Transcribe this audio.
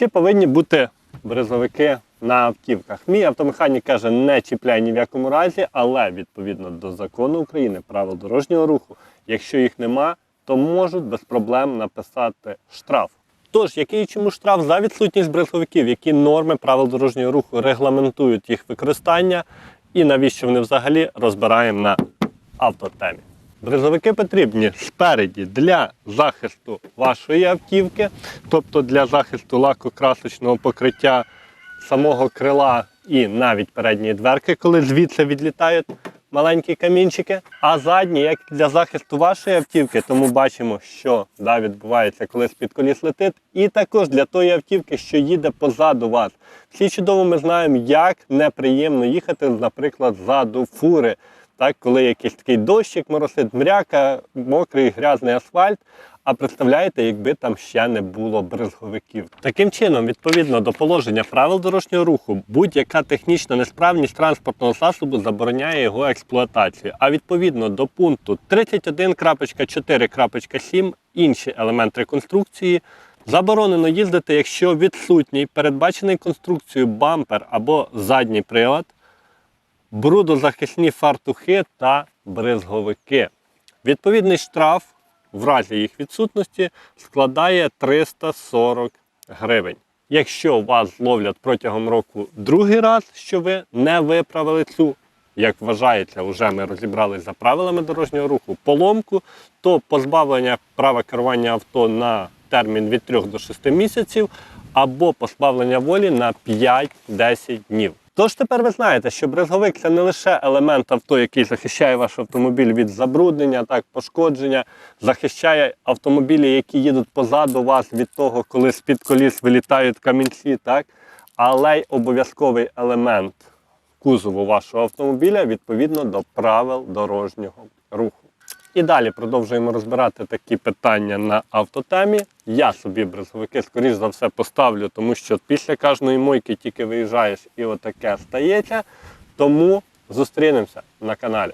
Чи повинні бути бризовики на автівках? Мій автомеханік каже, не чіпляй ні в якому разі, але відповідно до закону України, правил дорожнього руху, якщо їх нема, то можуть без проблем написати штраф. Тож, який чому штраф за відсутність бризовиків, які норми правил дорожнього руху регламентують їх використання, і навіщо вони взагалі розбираємо на автотемі. Бризовики потрібні спереді для захисту вашої автівки, тобто для захисту лакокрасочного покриття самого крила і навіть передньої дверки, коли звідси відлітають маленькі камінчики. А задні, як для захисту вашої автівки, тому бачимо, що да, відбувається, коли з-під коліс летить, і також для тої автівки, що їде позаду вас. Всі чудово ми знаємо, як неприємно їхати, наприклад, ззаду фури. Так, коли якийсь такий дощик моросить, мряка, мокрий грязний асфальт. А представляєте, якби там ще не було бризговиків. Таким чином, відповідно до положення правил дорожнього руху, будь-яка технічна несправність транспортного засобу забороняє його експлуатацію. А відповідно до пункту 31.4.7 інші елементи реконструкції заборонено їздити, якщо відсутній передбачений конструкцією бампер або задній прилад брудозахисні фартухи та бризговики. Відповідний штраф в разі їх відсутності складає 340 гривень. Якщо вас зловлять протягом року другий раз, що ви не виправили цю, як вважається, вже ми розібрались за правилами дорожнього руху, поломку, то позбавлення права керування авто на термін від 3 до 6 місяців або позбавлення волі на 5-10 днів. Тож тепер ви знаєте, що брезговик це не лише елемент авто, який захищає ваш автомобіль від забруднення, так, пошкодження, захищає автомобілі, які їдуть позаду вас від того, коли з-під коліс вилітають камінці, так, але й обов'язковий елемент кузову вашого автомобіля відповідно до правил дорожнього руху. І далі продовжуємо розбирати такі питання на автотемі. Я собі брезговики, скоріш за все, поставлю, тому що після кожної мойки тільки виїжджаєш і отаке стається. Тому зустрінемося на каналі.